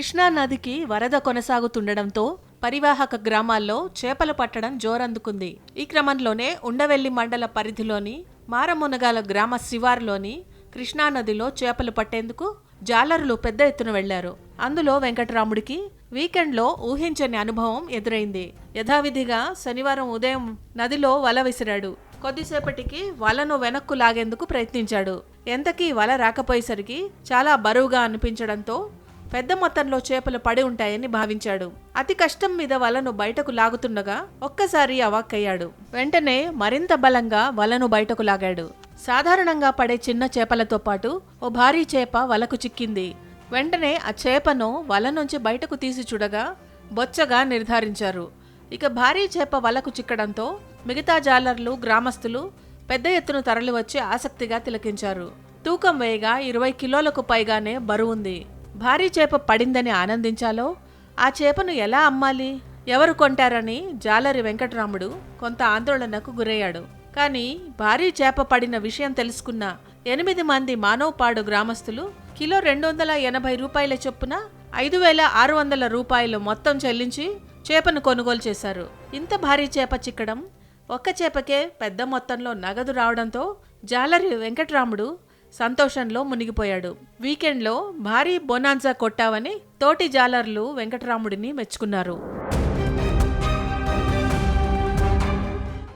కృష్ణానదికి వరద కొనసాగుతుండడంతో పరివాహక గ్రామాల్లో చేపలు పట్టడం జోరందుకుంది. ఈ క్రమంలోనే ఉండవెల్లి మండల పరిధిలోని మారమునగాల గ్రామ శివారులోని కృష్ణానదిలో చేపలు పట్టేందుకు జాలరులు పెద్ద ఎత్తున వెళ్ళారు. అందులో వెంకటరాముడికి వీకెండ్లో ఊహించని అనుభవం ఎదురైంది. యథావిధిగా శనివారం ఉదయం నదిలో వల విసిరాడు. కొద్దిసేపటికి వలను వెనక్కు లాగేందుకు ప్రయత్నించాడు. ఎంతకీ వల రాకపోయేసరికి చాలా బరువుగా అనిపించడంతో పెద్ద మొత్తంలో చేపలు పడి ఉంటాయని భావించాడు. అతి కష్టం మీద వలను బయటకు లాగుతుండగా ఒక్కసారి అవాక్కయ్యాడు వెంటనే మరింత బలంగా వలను బయటకు లాగాడు. సాధారణంగా పడే చిన్న చేపలతో పాటు ఓ భారీ చేప వలకు చిక్కింది. వెంటనే ఆ చేపను వల నుంచి బయటకు తీసి చూడగా బొచ్చగా నిర్ధారించారు. ఇక భారీ చేప వలకు చిక్కడంతో మిగతా జాలర్లు గ్రామస్తులు పెద్ద ఎత్తున తరలివచ్చి ఆసక్తిగా తిలకించారు. తూకం వేయగా ఇరవై కిలోలకు పైగానే బరువుంది భారీ చేప పడిందని ఆనందించాలో? ఆ చేపను ఎలా అమ్మాలి? ఎవరు కొంటారని జాలరి వెంకటరాముడు కొంత ఆందోళనకు గురయ్యాడు. కానీ భారీ చేప పడిన విషయం తెలుసుకున్న ఎనిమిది మంది మానవపాడు గ్రామస్తులు కిలో రెండు వందల ఎనభై రూపాయల చొప్పున ఐదు వేల ఆరు వందల రూపాయలు మొత్తం చెల్లించి చేపను కొనుగోలు చేశారు. ఇంత భారీ చేప చిక్కడం ఒక్క చేపకే పెద్ద మొత్తంలో నగదు రావడంతో జాలరి వెంకటరాముడు సంతోషంలో మునిగిపోయాడు. వీకెండ్లో భారీ బొనాన్సా కొట్టావని తోటి జాలర్లు వెంకటరాముడిని మెచ్చుకున్నారు.